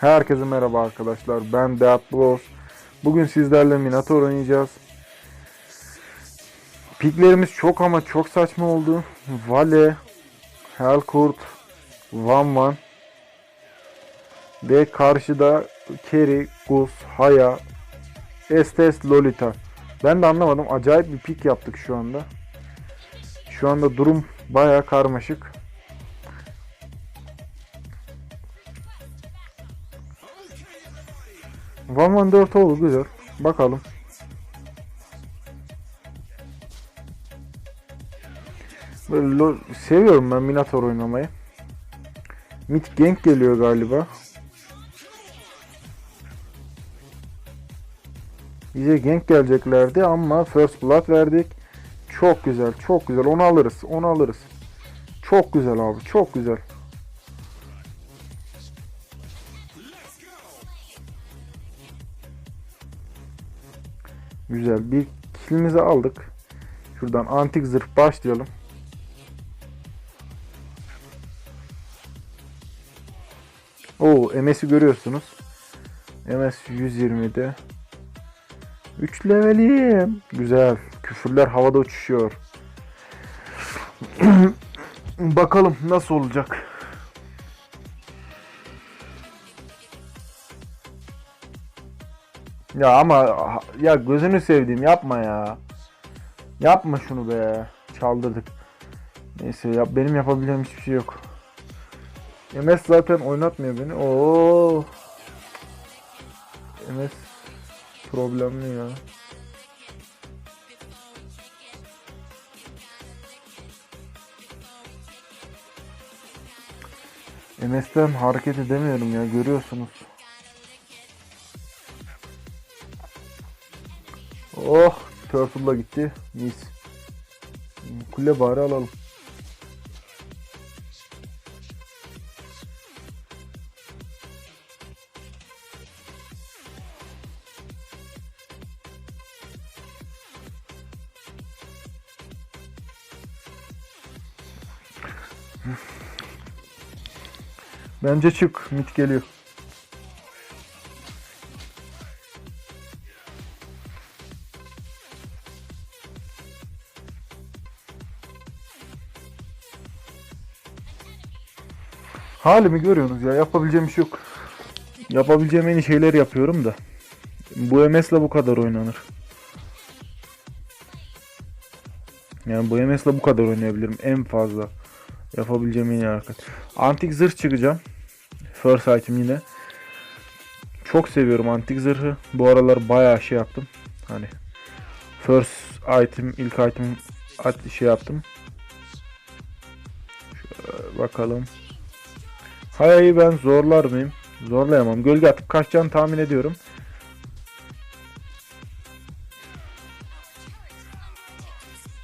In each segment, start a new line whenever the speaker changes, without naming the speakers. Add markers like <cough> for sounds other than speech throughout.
Herkese merhaba arkadaşlar. Ben Deat Bros. Bugün sizlerle Minator oynayacağız. Piklerimiz çok ama çok saçma oldu. Vale, Helkurt, Van Van ve karşıda Kerry, Gus, Haya, Estes, Lolita. Ben de anlamadım. Acayip bir pik yaptık şu anda. Şu anda durum baya karmaşık. Van Van 4 oldu güzel. Bakalım. Böyle seviyorum ben Minator oynamayı. Mid gank geliyor galiba. Bize gank geleceklerdi ama first blood verdik. Çok güzel, çok güzel. Onu alırız, onu alırız. Çok güzel abi, çok güzel. Güzel. Bir kilimizi aldık. Şuradan antik zırh başlayalım. Oo, MS'i görüyorsunuz. MS 120'de. 3 levelim. Güzel. Küfürler havada uçuşuyor. <clears throat> Bakalım nasıl olacak. Ya ama ya gözünü sevdiğim yapma ya. Yapma şunu be. Çaldırdık. Neyse ya benim yapabileceğim hiçbir şey yok. MS zaten oynatmıyor beni. Oo. MS problemli ya. MS'den hareket edemiyorum ya görüyorsunuz. Oh, Turtle'la gitti. Mis. Kule bari alalım. Bence çık. Mit geliyor. Halimi görüyorsunuz ya. Yapabileceğim bir şey yok. Yapabileceğim en iyi şeyler yapıyorum da. Bu MS'le bu kadar oynanır. Yani bu MS'le bu kadar oynayabilirim en fazla. Yapabileceğim en iyi hareket. Antik zırh çıkacağım. First item yine. Çok seviyorum antik zırhı. Bu aralar bayağı şey yaptım. Hani first item, ilk item şey yaptım. Şöyle bakalım. Hayır ben zorlar mıyım? Zorlayamam. Gölge atıp kaçacağını tahmin ediyorum.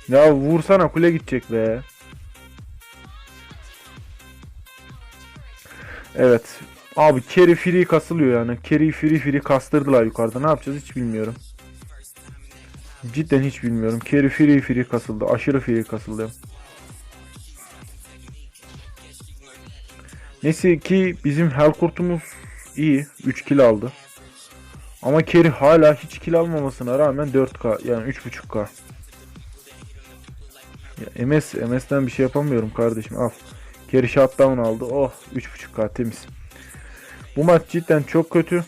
Ya vursana kule gidecek be. Evet. Abi carry free kasılıyor yani. Carry free free kastırdılar yukarıda. Ne yapacağız hiç bilmiyorum. Cidden hiç bilmiyorum. Carry free free kasıldı. Aşırı free kasıldı. Neyse ki bizim Helkurt'umuz iyi. 3 kill aldı. Ama Kerry hala hiç kill almamasına rağmen 4K yani 3.5K. Ya MS, MS'den bir şey yapamıyorum kardeşim al. Kerry shutdown aldı. Oh 3.5K temiz. Bu maç cidden çok kötü.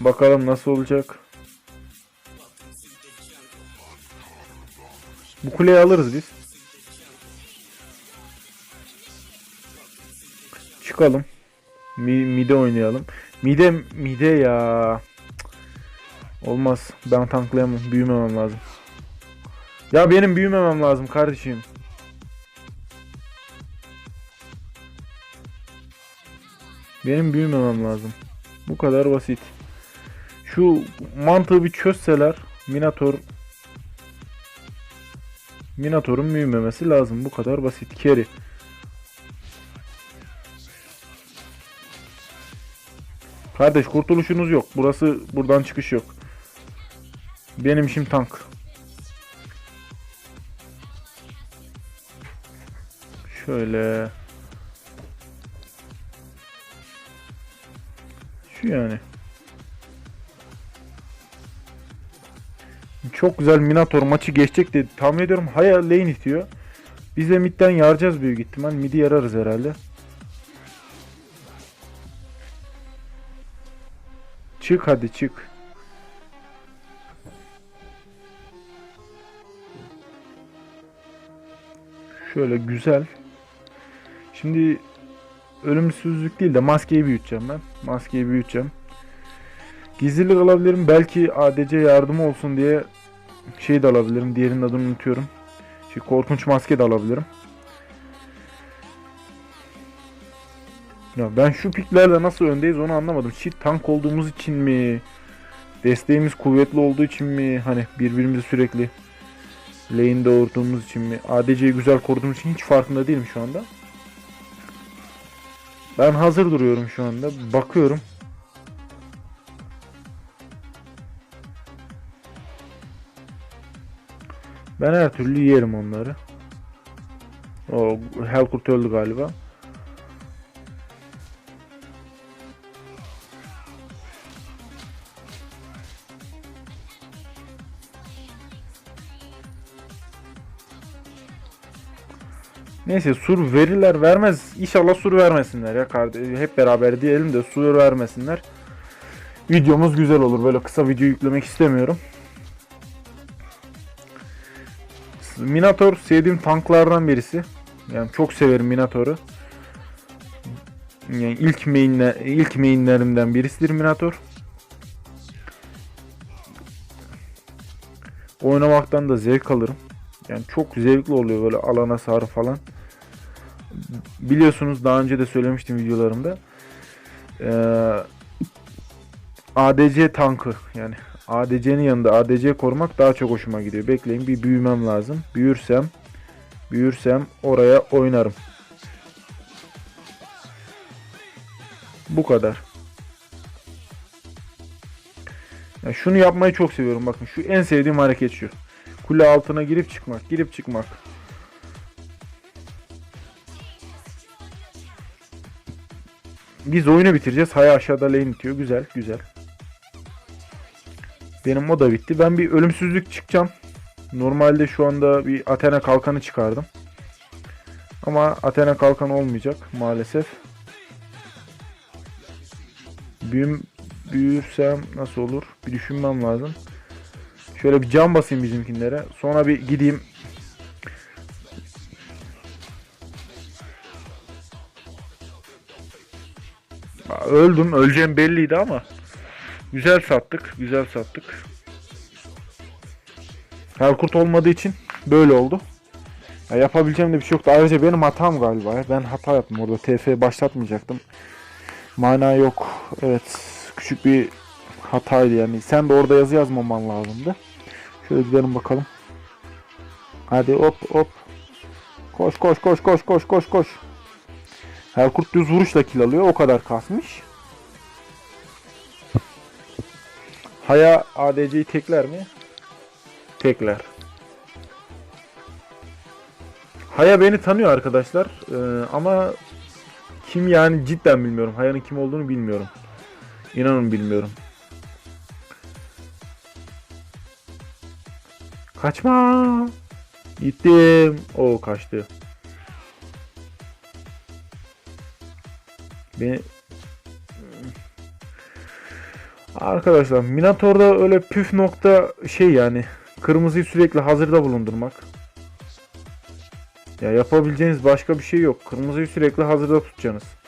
Bakalım nasıl olacak. Bu kuleyi alırız biz. Çıkalım. Mi, mide oynayalım. Mide mide ya. Olmaz. Ben tanklayamam. Büyümemem lazım. Ya benim büyümemem lazım kardeşim. Benim büyümemem lazım. Bu kadar basit. Şu mantığı bir çözseler Minator Minator'un büyümemesi lazım. Bu kadar basit. Carry. Kardeş kurtuluşunuz yok. Burası buradan çıkış yok. Benim işim tank. Şöyle. Şu yani. Çok güzel Minator maçı geçecek diye tahmin ediyorum. Haya lane itiyor. Biz de midden yaracağız büyük ihtimal. Midi yararız herhalde. Çık hadi çık. Şöyle güzel. Şimdi ölümsüzlük değil de maskeyi büyüteceğim ben. Maskeyi büyüteceğim. Gizlilik alabilirim. Belki ADC yardım olsun diye şey de alabilirim. Diğerinin adını unutuyorum. Şey, korkunç maske de alabilirim. Ya ben şu piklerle nasıl öndeyiz onu anlamadım. Shit tank olduğumuz için mi? Desteğimiz kuvvetli olduğu için mi? Hani birbirimizi sürekli lane doğurduğumuz için mi? ADC'yi güzel koruduğumuz için hiç farkında değilim şu anda. Ben hazır duruyorum şu anda. Bakıyorum. Ben her türlü yerim onları. O Helkurt öldü galiba. Neyse sur verirler vermez. İnşallah sur vermesinler ya kardeş. Hep beraber diyelim de sur vermesinler. Videomuz güzel olur. Böyle kısa video yüklemek istemiyorum. Minator sevdiğim tanklardan birisi. Yani çok severim Minator'u. Yani ilk mainler, ilk mainlerimden birisidir Minator. Oynamaktan da zevk alırım. Yani çok zevkli oluyor böyle alana sarı falan. Biliyorsunuz daha önce de söylemiştim videolarımda. Ee, ADC tankı yani ADC'nin yanında ADC korumak daha çok hoşuma gidiyor. Bekleyin bir büyümem lazım. Büyürsem büyürsem oraya oynarım. Bu kadar. Yani şunu yapmayı çok seviyorum. Bakın şu en sevdiğim hareket şu. Kule altına girip çıkmak, girip çıkmak. Biz oyunu bitireceğiz. Haya aşağıda lane itiyor. Güzel, güzel. Benim o da bitti. Ben bir ölümsüzlük çıkacağım. Normalde şu anda bir Athena kalkanı çıkardım. Ama Athena kalkanı olmayacak maalesef. Büyüm, büyürsem nasıl olur? Bir düşünmem lazım. Şöyle bir cam basayım bizimkinlere. Sonra bir gideyim. Öldüm. Öleceğim belliydi ama. Güzel sattık. Güzel sattık. Helkurt olmadığı için böyle oldu. Ya yapabileceğim de bir şey yoktu. Ayrıca benim hatam galiba. Ben hata yaptım orada. TF başlatmayacaktım. Mana yok. Evet. Küçük bir hataydı yani. Sen de orada yazı yazmaman lazımdı. Şöyle gidelim bakalım. Hadi hop hop. Koş koş koş koş koş koş koş. Helkurt düz vuruşla kill alıyor. O kadar kasmış. Haya ADC'yi tekler mi? Tekler. Haya beni tanıyor arkadaşlar. Ee, ama kim yani cidden bilmiyorum. Haya'nın kim olduğunu bilmiyorum. İnanın bilmiyorum. Kaçma. Gittim. O kaçtı. Beni Arkadaşlar Minator'da öyle püf nokta şey yani kırmızıyı sürekli hazırda bulundurmak. Ya yapabileceğiniz başka bir şey yok. Kırmızıyı sürekli hazırda tutacaksınız.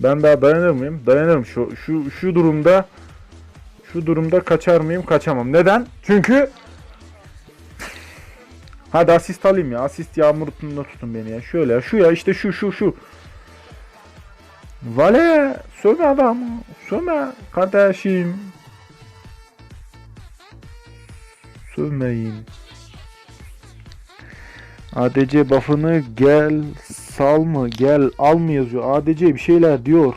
Ben daha dayanır mıyım? Dayanırım şu şu şu durumda. Şu durumda kaçar mıyım? Kaçamam. Neden? Çünkü Hadi asist alayım ya. Asist yağmurunda tutun beni ya. Şöyle ya. Şu ya işte şu şu şu. Vale. Söme adam. Söme kardeşim. Sövmeyin. ADC buff'ını gel sal mı gel al mı yazıyor. ADC bir şeyler diyor.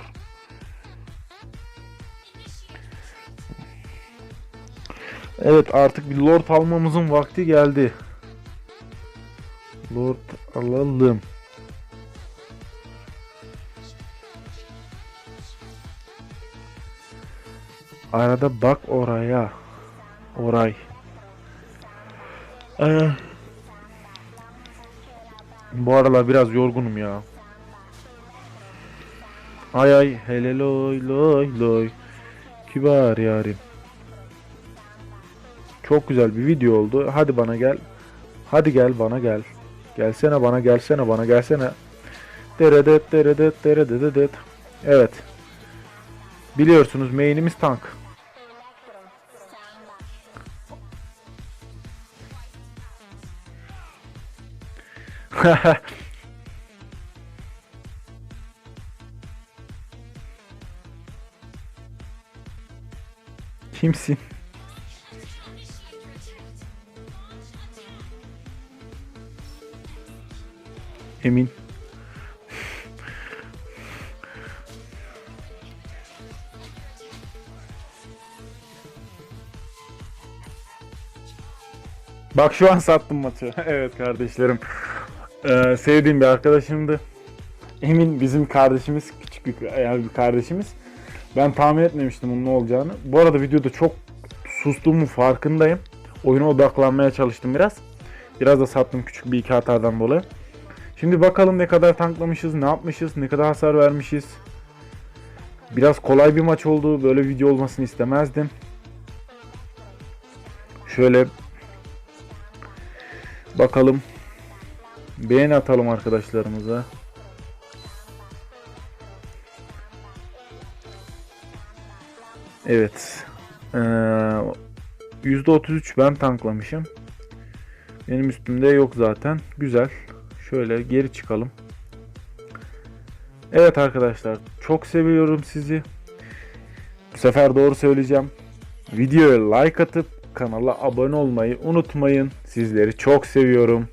Evet artık bir lord almamızın vakti geldi. Lord alalım. Arada bak oraya. Oray. Ee, bu aralar biraz yorgunum ya. Ay ay hele loy loy loy. Kibar yarim. Çok güzel bir video oldu. Hadi bana gel. Hadi gel bana gel. Gelsene bana gelsene bana gelsene. Deredet deredet deredet. Evet. Biliyorsunuz main'imiz tank. <laughs> Kimsin? Emin. Bak şu an sattım maçı. <laughs> evet kardeşlerim. Ee, sevdiğim bir arkadaşımdı. Emin bizim kardeşimiz, küçük bir, yani bir kardeşimiz. Ben tahmin etmemiştim onun ne olacağını. Bu arada videoda çok sustuğumun farkındayım. Oyuna odaklanmaya çalıştım biraz. Biraz da sattım küçük bir iki hatadan dolayı. Şimdi bakalım ne kadar tanklamışız, ne yapmışız, ne kadar hasar vermişiz. Biraz kolay bir maç oldu. Böyle video olmasını istemezdim. Şöyle bakalım. Beğeni atalım arkadaşlarımıza. Evet. Ee, %33 ben tanklamışım. Benim üstümde yok zaten. Güzel. Şöyle geri çıkalım. Evet arkadaşlar. Çok seviyorum sizi. Bu sefer doğru söyleyeceğim. Videoya like atıp kanala abone olmayı unutmayın. Sizleri çok seviyorum.